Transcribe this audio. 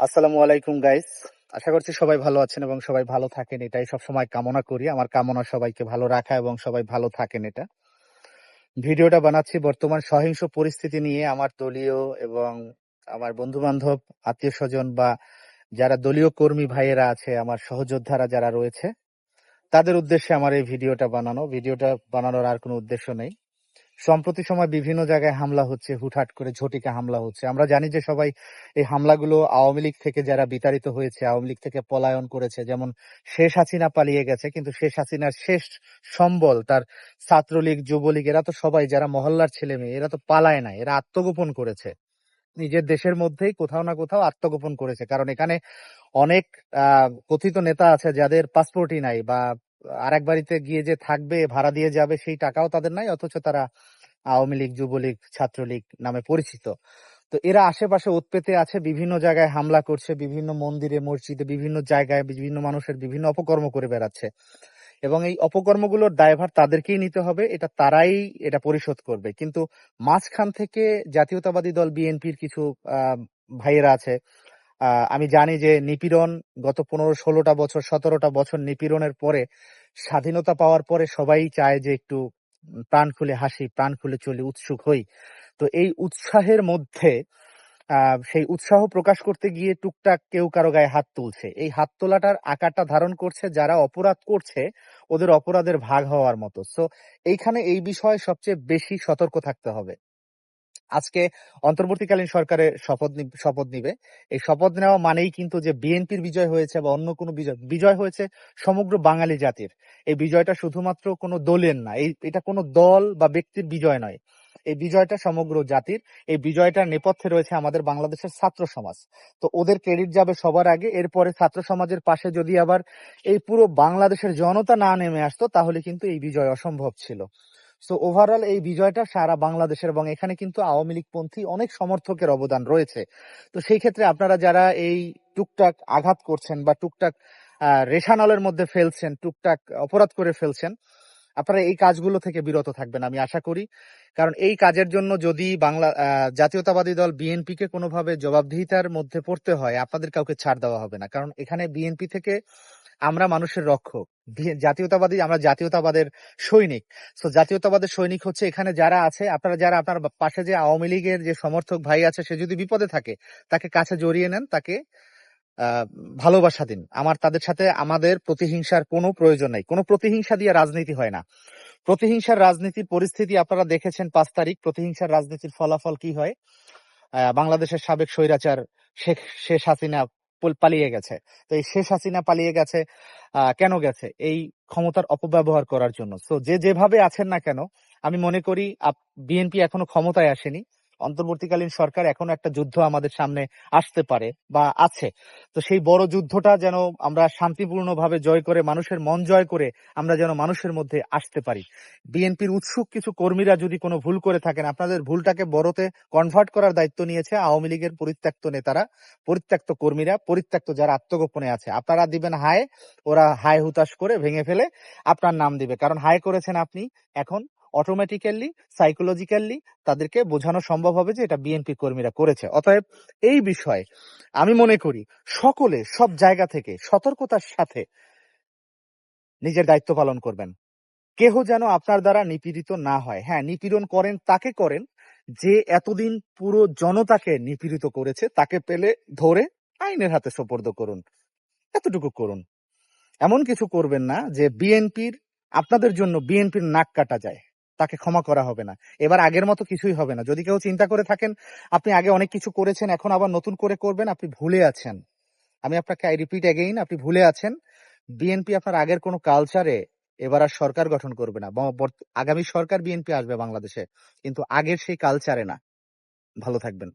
আসসালামু আলাইকুম গাইস আশা করছি সবাই ভালো আছেন এবং সবাই ভালো থাকেন। এটাই সবসময় কামনা করি। আমার কামনা সবাইকে ভালো রাখা এবং সবাই ভালো থাকেন এটা। ভিডিওটা বানাচ্ছি বর্তমান সহিংস পরিস্থিতি নিয়ে। আমার দলীয় এবং আমার বন্ধু বান্ধব আত্মীয় স্বজন বা যারা দলীয় কর্মী ভাইয়েরা আছে, আমার সহযোদ্ধারা যারা রয়েছে, তাদের উদ্দেশ্যে আমার এই ভিডিওটা বানানো। ভিডিওটা বানানোর আর কোনো উদ্দেশ্য নেই। সম্প্রতি সময় বিভিন্ন জায়গায় হামলা হচ্ছে, হুটহাট করে ঝটিকা হামলা হচ্ছে। আমরা জানি যে সবাই এই হামলাগুলো আওয়ামী লীগ থেকে যারা বিতাড়িত হয়েছে, আওয়ামী লীগ থেকে পলায়ন করেছে, যেমন শেষ হাসিনা পালিয়ে গেছে, কিন্তু শেষ হাসিনার শেষ সম্বল তার ছাত্রলীগ, যুবলীগ, এরা তো সবাই যারা মহল্লার ছেলে মেয়ে, এরা তো পালায় নাই, এরা আত্মগোপন করেছে। নিজের দেশের মধ্যেই কোথাও না কোথাও আত্মগোপন করেছে, কারণ এখানে অনেক কথিত নেতা আছে যাদের পাসপোর্টই নাই বা আরেক বাড়িতে গিয়ে যে থাকবে, ভাড়া দিয়ে যাবে, সেই টাকাও তাদের নাই, অথচ তারা আওয়ামী লীগ, যুবলীগ, ছাত্রলীগ নামে পরিচিত। তো এরা আশেপাশে উৎপেতে আছে, বিভিন্ন জায়গায় হামলা করছে, বিভিন্ন মন্দিরে, মসজিদে, বিভিন্ন জায়গায় বিভিন্ন মানুষের বিভিন্ন অপকর্ম করে বেড়াচ্ছে। এবং এই অপকর্মগুলোর দায়ভার তাদেরকেই নিতে হবে, এটা তারাই এটা পরিশোধ করবে। কিন্তু মাঝখান থেকে জাতীয়তাবাদী দল বিএনপির কিছু ভাইয়েরা আছে। আমি জানি যে নিপীড়ন গত পনেরো, ষোলোটা বছর, সতেরোটা বছর নিপীড়নের পরে স্বাধীনতা পাওয়ার পরে সবাই চায় যে একটু প্রাণ খুলে হাসি, প্রাণ খুলে চলি, উৎসুক হই। তো এই উৎসাহের মধ্যে সেই উৎসাহ প্রকাশ করতে গিয়ে টুকটাক কেউ কারও গায়ে হাত তুলছে। এই হাত তোলাটার আকারটা ধারণ করছে, যারা অপরাধ করছে, ওদের অপরাধের ভাগ হওয়ার মতো। সো এইখানে এই বিষয়ে সবচেয়ে বেশি সতর্ক থাকতে হবে। আজকে অন্তর্বর্তীকালীন সরকারের শপথ শপথ নিবে। এই শপথ নেওয়া মানেই কিন্তু যে বিএনপির বিজয় হয়েছে বা অন্য কোনো বিজয় বিজয় হয়েছে সমগ্র বাঙালি জাতির। এই বিজয়টা শুধুমাত্র কোনো দলের না, এই, এটা কোনো দল বা ব্যক্তির বিজয় নয়। এই বিজয়টা সমগ্র জাতির, এই বিজয়টার নেপথ্যে রয়েছে আমাদের বাংলাদেশের ছাত্র সমাজ। তো ওদের ক্রেডিট যাবে সবার আগে, এরপরে ছাত্র সমাজের পাশে যদি আবার এই পুরো বাংলাদেশের জনতা না নেমে আসতো, তাহলে কিন্তু এই বিজয় অসম্ভব ছিল। সো ওভারঅল এই বিজয়টা সারা বাংলাদেশের এবং এখানে কিন্তু আওয়ামী লীগ পন্থী অনেক সমর্থকের অবদান রয়েছে। তো সেই ক্ষেত্রে আপনারা যারা এই টুকটাক আঘাত করছেন বা টুকটাক রেশানলের মধ্যে ফেলছেন, টুকটাক অপরাধ করে ফেলছেন, আপনারা এই কাজগুলো থেকে বিরত থাকবেন আমি আশা করি। কারণ এই কাজের জন্য যদি বাংলা জাতীয়তাবাদী দল বিএনপি কে কোনোভাবে জবাবদিহিতার মধ্যে পড়তে হয়, আপনাদের কাউকে ছাড় দেওয়া হবে না। কারণ এখানে বিএনপি থেকে আমরা মানুষের রক্ষক। জাতীয়তাবাদী আমরা জাতীয়তাবাদের সৈনিক। সো জাতীয়তাবাদের সৈনিক হচ্ছে এখানে যারা আছে, আপনারা যারা আপনার পাশে যে আওয়ামী লীগের যে সমর্থক ভাই আছে, সে যদি বিপদে থাকে, তাকে কাছে জড়িয়ে নেন, তাকে ভালোবাসা দিন। আমার, তাদের সাথে আমাদের প্রতিহিংসার কোনো প্রয়োজন নাই। কোনো প্রতিহিংসা দিয়ে রাজনীতি হয় না। প্রতিহিংসার রাজনীতির পরিস্থিতি আপনারা দেখেছেন পাঁচ তারিখ। প্রতিহিংসার রাজনীতির ফলাফল কি হয়? বাংলাদেশের সাবেক স্বৈরাচার শেখ শেষ হাসিনা পালিয়ে গেছে। তো এই শেষ হাসিনা পালিয়ে গেছে কেন গেছে? এই ক্ষমতার অপব্যবহার করার জন্য। তো যে যেভাবে আছেন না কেন, আমি মনে করি বিএনপি এখনও ক্ষমতায় আসেনি। অন্তর্বর্তীকালীন সরকার এখনও একটা যুদ্ধ আমাদের সামনে আসতে পারে বা আছে। তো সেই বড় যুদ্ধটা যেন আমরা শান্তিপূর্ণভাবে জয় করে, মানুষের মন জয় করে আমরা যেন মানুষের মধ্যে আসতে পারি। বিএনপির উৎসুক কিছু কর্মীরা যদি কোনো ভুল করে থাকেন, আপনাদের ভুলটাকে বড়তে কনভার্ট করার দায়িত্ব নিয়েছে আওয়ামী লীগের পরিত্যক্ত নেতারা, পরিত্যক্ত কর্মীরা, পরিত্যক্ত যারা আত্মগোপনে আছে। আপনারা দিবেন হায়, ওরা হায় হুতাশ করে ভেঙে ফেলে আপনার নাম দিবে। কারণ হায় করেছেন আপনি, এখন অটোমেটিক্যালি সাইকোলজিক্যালি তাদেরকে বোঝানো সম্ভব হবে যে এটা বিএনপি কর্মীরা করেছে। অতএব এই বিষয়ে আমি মনে করি সকলে সব জায়গা থেকে সতর্কতার সাথে নিজের দায়িত্ব পালন করবেন। কেহ যেন আপনার দ্বারা নিপীড়িত না হয়। হ্যাঁ নিপীড়ন করেন, তাকে করেন, যে এতদিন পুরো জনতাকে নিপীড়িত করেছে, তাকে পেলে ধরে আইনের হাতে সোপর্দ করুন। এতটুকু করুন। এমন কিছু করবেন না যে বিএনপির আপনাদের জন্য বিএনপির নাক কাটা যায়। তাকে ক্ষমা করা হবে না। এবার আগের মতো কিছুই হবে না। যদি কেউ চিন্তা করে থাকেন, আপনি আগে অনেক কিছু করেছেন, এখন আবার নতুন করে করবেন, আপনি ভুলে আছেন। আমি আপনাকে আই রিপিট এগেইন আপনি ভুলে আছেন বিএনপি আপনার আগের কোনো কালচারে এবার আর সরকার গঠন করবে না। আগামী সরকার বিএনপি আসবে বাংলাদেশে, কিন্তু আগের সেই কালচারে না। ভালো থাকবেন।